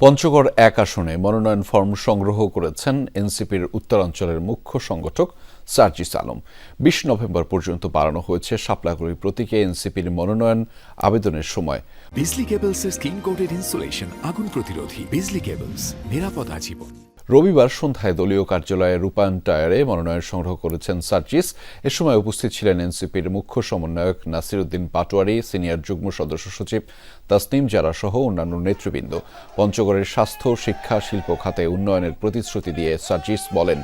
পঞ্চগড় এক আসনে মনোনয়ন ফর্ম সংগ্রহ করেছেন এনসিপির উত্তরাঞ্চলের মুখ্য সংগঠক সার্জিস আলম। বিশ নভেম্বর পর্যন্ত বাড়ানো হয়েছে সাপলাগুড়ি প্রতীকে এনসিপির মনোনয়ন আবেদনের সময়। বিজলি কেবলসের স্কিন ইনসুলেশন আগুন প্রতিরোধী বিজলি কেবলস, নিরাপদ আজীবন। রবিবার সন্ধ্যায় দলীয় কার্যালয়ে রূপায়ণ টায়ারে মনোনয়ন সংগ্রহ করেছেন সার্জিস। এ সময় উপস্থিত ছিলেন এনসিপির মুখ্য সমন্বয়ক নাসিরুদ্দিন পাটোয়ারি, সিনিয়র যুগ্ম সদস্য সচিব তাসনিম জারা সহ অন্যান্য নেতৃবৃন্দ। পঞ্চগড়ের স্বাস্থ্য, শিক্ষা, শিল্প খাতে উন্নয়নের প্রতিশ্রুতি দিয়ে সার্জিস বলেন,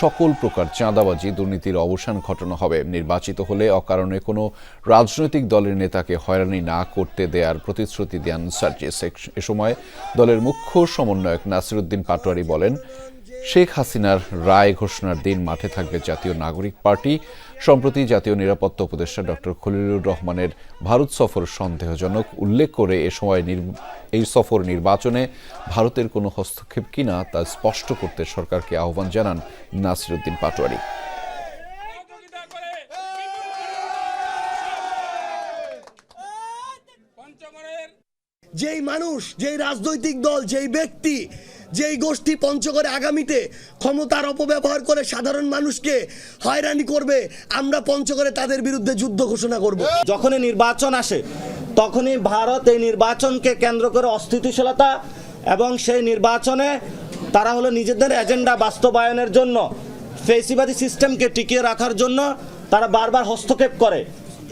সকল প্রকার চাঁদাবাজি দুর্নীতির অবসান ঘটানো হবে। নির্বাচিত হলে অকারণে কোনো রাজনৈতিক দলের নেতাকে হয়রানি না করতে দেয়ার প্রতিশ্রুতি দেন সার্জিস। এ সময় দলের মুখ্য সমন্বয়ক নাসিরুদ্দিন পাটোয়ারি বলেন শেখ হাসিনার রায় ঘোষণার দিন মাঠে থাকবে জাতীয় নাগরিক পার্টি। সম্প্রতি জাতীয় নিরাপত্তা উপদেষ্টা ডক্টর খলিলুর রহমানের ভারত সফর সন্দেহজনক। উল্লেখ করে এ সময় এই সফর নির্বাচনে ভারতের কোনো হস্তক্ষেপ কিনা তা স্পষ্ট করতে সরকারকে আহ্বান জানান নাসিরুদ্দিন পাটোয়ারি। যেই মানুষ, যেই রাজনৈতিক দল, যেই ব্যক্তি যেই গোষ্ঠী পঞ্চগড়ে আগামীতে ক্ষমতার অপব্যবহার করে সাধারণ মানুষকে হয়রানি করবে, আমরা পঞ্চগড়ে তাদের বিরুদ্ধে যুদ্ধ ঘোষণা করব। যখনই নির্বাচন আসে, তখনই ভারত এই নির্বাচনকে কেন্দ্র করে অস্থিতিশীলতা এবং সেই নির্বাচনে তারা হলো নিজেদের এজেন্ডা বাস্তবায়নের জন্য, ফেসিবাদী সিস্টেমকে টিকিয়ে রাখার জন্য তারা বারবার হস্তক্ষেপ করে।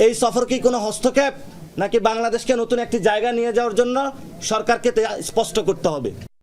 এই সফর কি কোনো হস্তক্ষেপ? নাকি বাংলাদেশকে নতুন একটি জায়গা নিয়ে যাওয়ার জন্য সরকারকে স্পষ্ট করতে হবে?